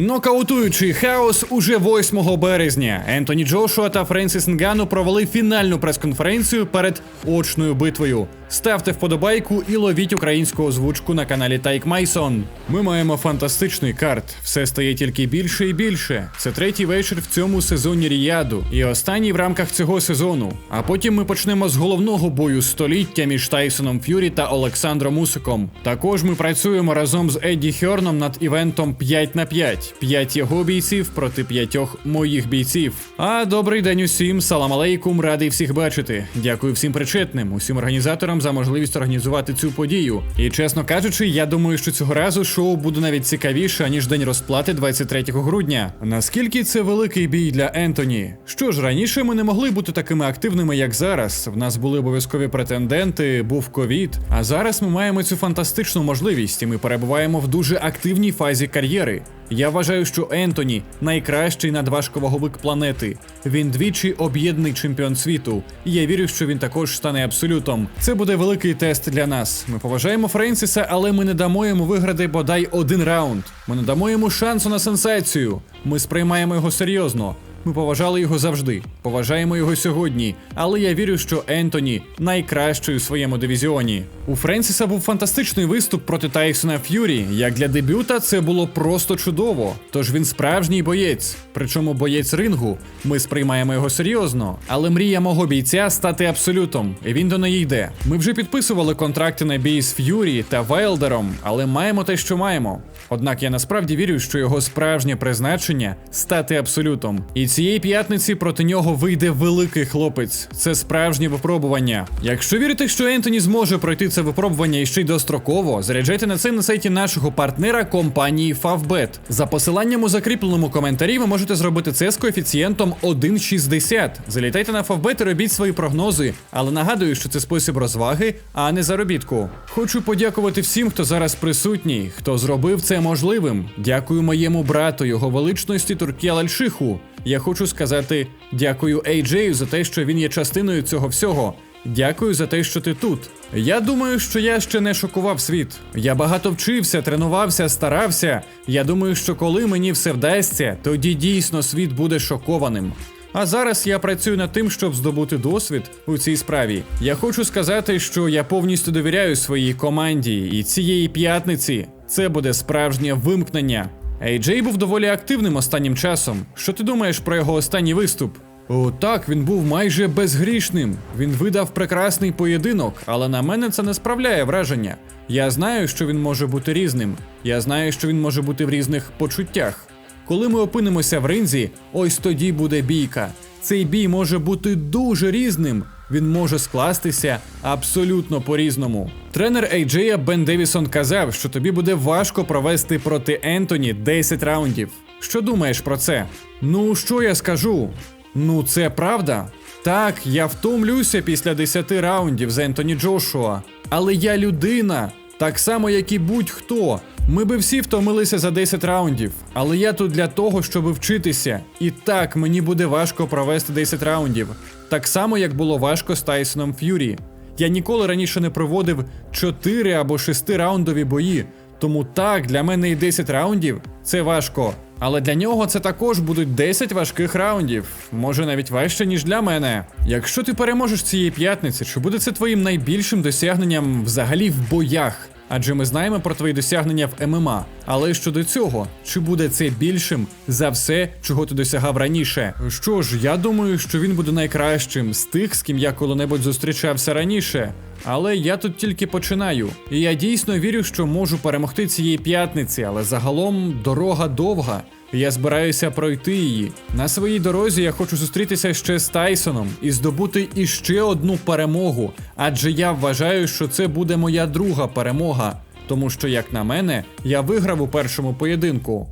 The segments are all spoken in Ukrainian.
Нокаутуючий хаос уже 8 березня. Ентоні Джошуа та Френсіс Нгану провели фінальну прес-конференцію перед очною битвою. Ставте вподобайку і ловіть українську озвучку на каналі Тайк Майсон. Ми маємо фантастичний карт. Все стає тільки більше і більше. Це третій вечір в цьому сезоні Ріяду, і останній в рамках цього сезону. А потім ми почнемо з головного бою століття між Тайсоном Ф'юрі та Олександром Усиком. Також ми працюємо разом з Едді Хьорном над івентом 5 на 5. 5 його бійців проти п'ятьох моїх бійців. А добрий день усім, салам алейкум, радий всіх бачити. Дякую всім причетним, усім організаторам за можливість організувати цю подію. І чесно кажучи, я думаю, що цього разу шоу буде навіть цікавіше, аніж день розплати 23 грудня. Наскільки це великий бій для Ентоні? Що ж, раніше ми не могли бути такими активними, як зараз. В нас були обов'язкові претенденти, був ковід. А зараз ми маємо цю фантастичну можливість, і ми перебуваємо в дуже активній фазі кар'єри. Я вважаю, що Ентоні найкращий надважковаговик планети. Він двічі об'єднаний чемпіон світу. І я вірю, що він також стане абсолютом. Це буде великий тест для нас. Ми поважаємо Френсіса, але ми не дамо йому виграти бодай один раунд. Ми не дамо йому шансу на сенсацію. Ми сприймаємо його серйозно. Ми поважали його завжди, поважаємо його сьогодні, але я вірю, що Ентоні найкращий у своєму дивізіоні. У Френсіса був фантастичний виступ проти Тайсона Ф'юрі. Як для дебюта, це було просто чудово. Тож він справжній боєць. Причому боєць рингу. Ми сприймаємо його серйозно, але мрія мого бійця стати абсолютом. І він до неї йде. Ми вже підписували контракти на бій з Ф'юрі та Вайлдером, але маємо те, що маємо. Однак я насправді вірю, що його справжнє призначення стати абсолютом. І цієї п'ятниці проти нього вийде великий хлопець. Це справжнє випробування. Якщо вірите, що Ентоні зможе пройти це випробування і ще й достроково, заряджайте на це на сайті нашого партнера компанії Favbet. За посиланням у закріпленому коментарі ви можете зробити це з коефіцієнтом 1,60. Залітайте на Favbet і робіть свої прогнози, але нагадую, що це спосіб розваги, а не заробітку. Хочу подякувати всім, хто зараз присутній, хто зробив це можливим. Дякую моєму брату, його величності Туркія Лальшиху. Я хочу сказати дякую Ейджею за те, що він є частиною цього всього. Дякую за те, що ти тут. Я думаю, що я ще не шокував світ. Я багато вчився, тренувався, старався. Я думаю, що коли мені все вдасться, тоді дійсно світ буде шокованим. А зараз я працюю над тим, щоб здобути досвід у цій справі. Я хочу сказати, що я повністю довіряю своїй команді, і цієї п'ятниці це буде справжнє вимкнення. Ейджей був доволі активним останнім часом. Що ти думаєш про його останній виступ? О, так, він був майже безгрішним. Він видав прекрасний поєдинок, але на мене це не справляє враження. Я знаю, що він може бути різним. Я знаю, що він може бути в різних почуттях. Коли ми опинимося в ринзі, ось тоді буде бійка. Цей бій може бути дуже різним. Він може скластися абсолютно по-різному. Тренер Ейджея Бен Девісон казав, що тобі буде важко провести проти Ентоні 10 раундів. Що думаєш про це? Ну, що я скажу? Ну, це правда. Так, я втомлюся після 10 раундів з Ентоні Джошуа. Але я людина, так само, як і будь-хто. Ми би всі втомилися за 10 раундів, але я тут для того, щоб вчитися. І так, мені буде важко провести 10 раундів. Так само, як було важко з Тайсоном Ф'юрі. Я ніколи раніше не проводив 4 або 6 раундові бої. Тому так, для мене і 10 раундів це важко. Але для нього це також будуть 10 важких раундів, може навіть важче, ніж для мене. Якщо ти переможеш цієї п'ятниці, чи буде це твоїм найбільшим досягненням взагалі в боях? Адже ми знаємо про твої досягнення в ММА. Але щодо цього, чи буде це більшим за все, чого ти досягав раніше? Що ж, я думаю, що він буде найкращим з тих, з ким я коли-небудь зустрічався раніше. Але я тут тільки починаю. І я дійсно вірю, що можу перемогти цієї п'ятниці, але загалом дорога довга. Я збираюся пройти її. На своїй дорозі я хочу зустрітися ще з Тайсоном і здобути іще одну перемогу, адже я вважаю, що це буде моя друга перемога. Тому що, як на мене, я виграв у першому поєдинку.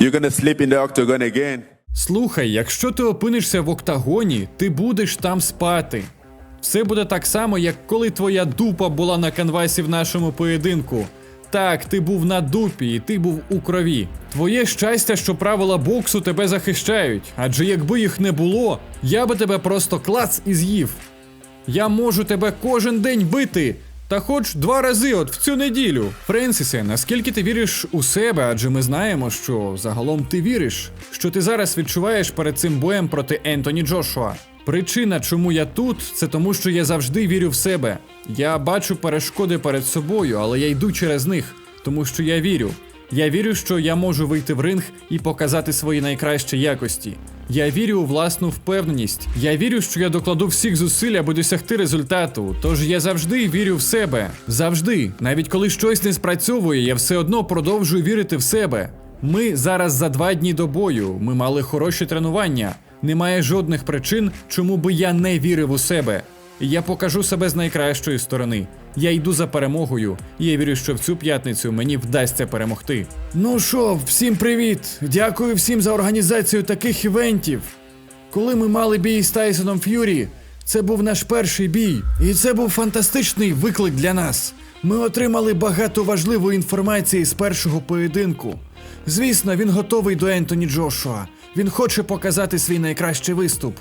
You're gonna sleep in the octagon again. Слухай, якщо ти опинишся в октагоні, ти будеш там спати. Все буде так само, як коли твоя дупа була на канвасі в нашому поєдинку. Так, ти був на дупі, і ти був у крові. Твоє щастя, що правила боксу тебе захищають, адже якби їх не було, я би тебе просто клац і з'їв. Я можу тебе кожен день бити. Та хоч два рази, от в цю неділю. Френсісе, наскільки ти віриш у себе? Адже ми знаємо, що загалом ти віриш, що ти зараз відчуваєш перед цим боєм проти Ентоні Джошуа. Причина, чому я тут, це тому, що я завжди вірю в себе. Я бачу перешкоди перед собою, але я йду через них, тому що я вірю. Я вірю, що я можу вийти в ринг і показати свої найкращі якості. Я вірю у власну впевненість. Я вірю, що я докладу всіх зусиль, аби досягти результату. Тож я завжди вірю в себе. Завжди. Навіть коли щось не спрацьовує, я все одно продовжую вірити в себе. Ми зараз за два дні до бою. Ми мали хороші тренування. Немає жодних причин, чому би я не вірив у себе. Я покажу себе з найкращої сторони. Я йду за перемогою, я вірю, що в цю п'ятницю мені вдасться перемогти. Ну що, всім привіт! Дякую всім за організацію таких івентів. Коли ми мали бій з Тайсоном Ф'юрі, це був наш перший бій, і це був фантастичний виклик для нас. Ми отримали багато важливої інформації з першого поєдинку. Звісно, він готовий до Ентоні Джошуа. Він хоче показати свій найкращий виступ.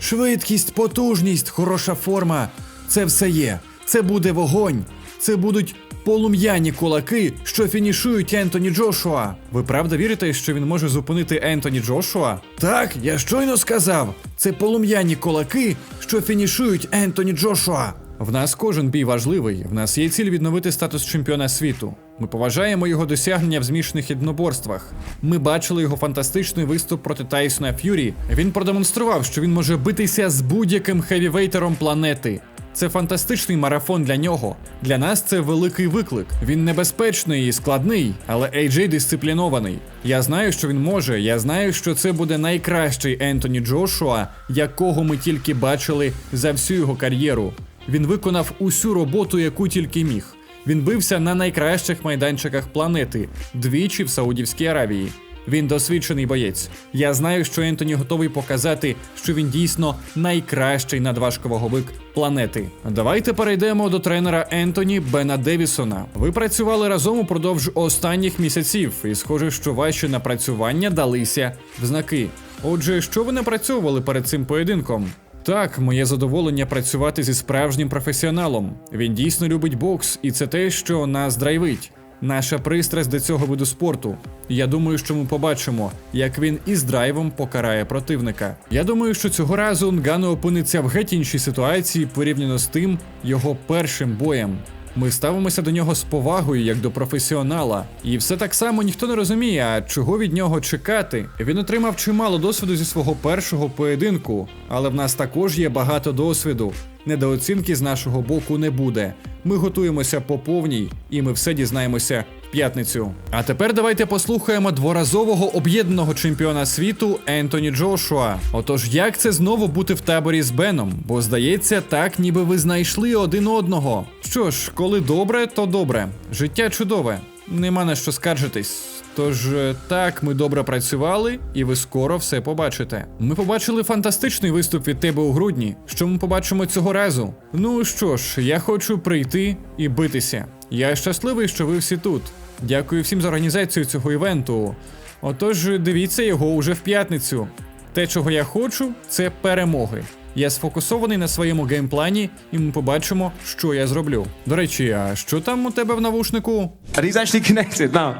Швидкість, потужність, хороша форма це все є. Це буде вогонь. Це будуть полум'яні кулаки, що фінішують Ентоні Джошуа. Ви правда вірите, що він може зупинити Ентоні Джошуа? Так, я щойно сказав. Це полум'яні кулаки, що фінішують Ентоні Джошуа. В нас кожен бій важливий. В нас є ціль відновити статус чемпіона світу. Ми поважаємо його досягнення в змішаних єдиноборствах. Ми бачили його фантастичний виступ проти Тайсона Ф'юрі. Він продемонстрував, що він може битися з будь-яким хевівейтером планети. Це фантастичний марафон для нього. Для нас це великий виклик. Він небезпечний і складний, але AJ дисциплінований. Я знаю, що він може. Я знаю, що це буде найкращий Ентоні Джошуа, якого ми тільки бачили за всю його кар'єру. Він виконав усю роботу, яку тільки міг. Він бився на найкращих майданчиках планети двічі в Саудівській Аравії. Він досвідчений боєць. Я знаю, що Ентоні готовий показати, що він дійсно найкращий надважковаговик планети. Давайте перейдемо до тренера Ентоні Бена Девісона. Ви працювали разом упродовж останніх місяців, і схоже, що ваші напрацювання далися в знаки. Отже, що ви напрацьовували перед цим поєдинком? Так, моє задоволення працювати зі справжнім професіоналом. Він дійсно любить бокс, і це те, що нас драйвить. Наша пристрасть до цього виду спорту. Я думаю, що ми побачимо, як він із драйвом покарає противника. Я думаю, що цього разу Нгану опиниться в геть іншій ситуації порівняно з тим його першим боєм. Ми ставимося до нього з повагою як до професіонала, і все так само ніхто не розуміє, а чого від нього чекати. Він отримав чимало досвіду зі свого першого поєдинку, але в нас також є багато досвіду. Недооцінки з нашого боку не буде. Ми готуємося по повній, і ми все дізнаємося п'ятницю. А тепер давайте послухаємо дворазового об'єднаного чемпіона світу Ентоні Джошуа. Отож, як це знову бути в таборі з Беном? Бо здається, так ніби ви знайшли один одного. Що ж, коли добре, то добре. Життя чудове. Нема на що скаржитись. Тож е, так, ми добре працювали, і ви скоро все побачите. Ми побачили фантастичний виступ від тебе у грудні. Що ми побачимо цього разу? Ну що ж, я хочу прийти і битися. Я щасливий, що ви всі тут. Дякую всім за організацію цього івенту. Отож, дивіться його уже в п'ятницю. Те, чого я хочу, це перемоги. Я сфокусований на своєму геймплані, і ми побачимо, що я зроблю. До речі, а що там у тебе в навушнику? These actually connected? No.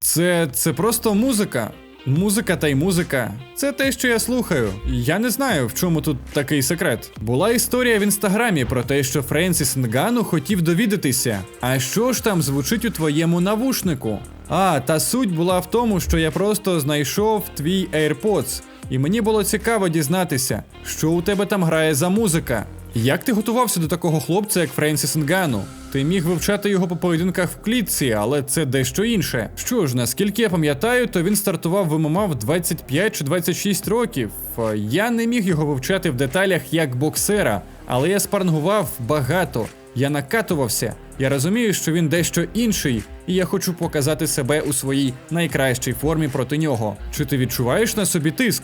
Це, це просто музика. Музика та й музика. Це те, що я слухаю. Я не знаю, в чому тут такий секрет. Була історія в інстаграмі про те, що Френсіс Нгану хотів довідатися. А що ж там звучить у твоєму навушнику? А, та суть була в тому, що я просто знайшов твій AirPods, і мені було цікаво дізнатися, що у тебе там грає за музика. Як ти готувався до такого хлопця, як Френсіс Нгану? Ти міг вивчати його по поєдинках в клітці, але це дещо інше. Що ж, наскільки я пам'ятаю, то він стартував в ММА в 25 чи 26 років. Е, Я не міг його вивчати в деталях як боксера, але я спарнгував багато. Я накатувався. Я розумію, що він дещо інший, і я хочу показати себе у своїй найкращій формі проти нього. Чи ти відчуваєш на собі тиск?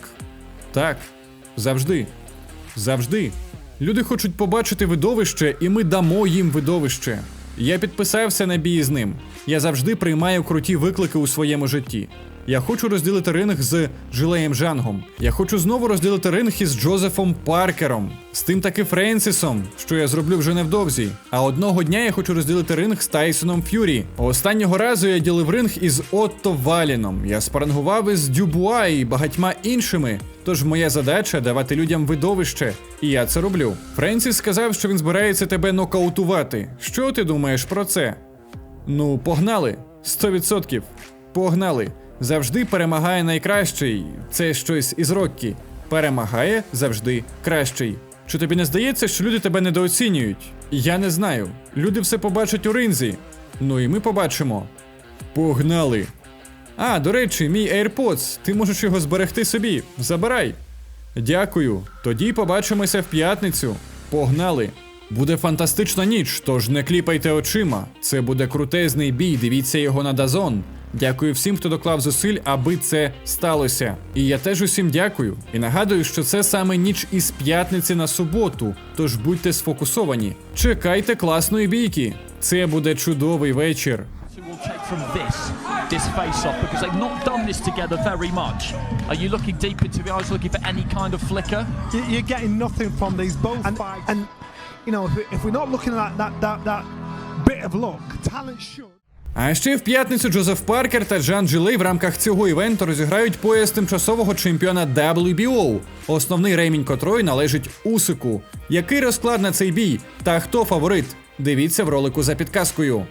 Так, завжди. Завжди. Люди хочуть побачити видовище, і ми дамо їм видовище. Я підписався на бій з ним. Я завжди приймаю круті виклики у своєму житті. Я хочу розділити ринг з Джилеєм Жангом. Я хочу знову розділити ринг із Джозефом Паркером, з тим таки Френсісом, що я зроблю вже невдовзі. А одного дня я хочу розділити ринг з Тайсоном Ф'юрі. Останнього разу я ділив ринг із Отто Валіном. Я спарингував із Дюбуа і багатьма іншими. Тож моя задача давати людям видовище, і я це роблю. Френсіс сказав, що він збирається тебе нокаутувати. Що ти думаєш про це? Ну, погнали. 100%. Погнали. Завжди перемагає найкращий. Це щось із Роккі. Перемагає завжди кращий. Чи тобі не здається, що люди тебе недооцінюють? Я не знаю. Люди все побачать у ринзі. Ну і ми побачимо. Погнали. А, до речі, мій AirPods. Ти можеш його зберегти собі. Забирай. Дякую. Тоді побачимося в п'ятницю. Погнали. Буде фантастична ніч, тож не кліпайте очима. Це буде крутезний бій, дивіться його на Дазон. Дякую всім, хто доклав зусиль, аби це сталося. І я теж усім дякую. І нагадую, що це саме ніч із п'ятниці на суботу. Тож будьте сфокусовані. Чекайте класної бійки. Це буде чудовий вечір. this this face off because they've not done this together very much. Are you looking deep into the eyes, looking for any kind of flicker? You're getting nothing from these both and, fights. And you know, if we're not looking at that that that bit of luck, talent should. А ще в п'ятницю Джозеф Паркер та Джан Джилей в рамках цього івенту розіграють пояс тимчасового чемпіона WBO. Основний ремінь котрої належить Усику. Який розклад на цей бій? Та хто фаворит? Дивіться в ролику за підказкою.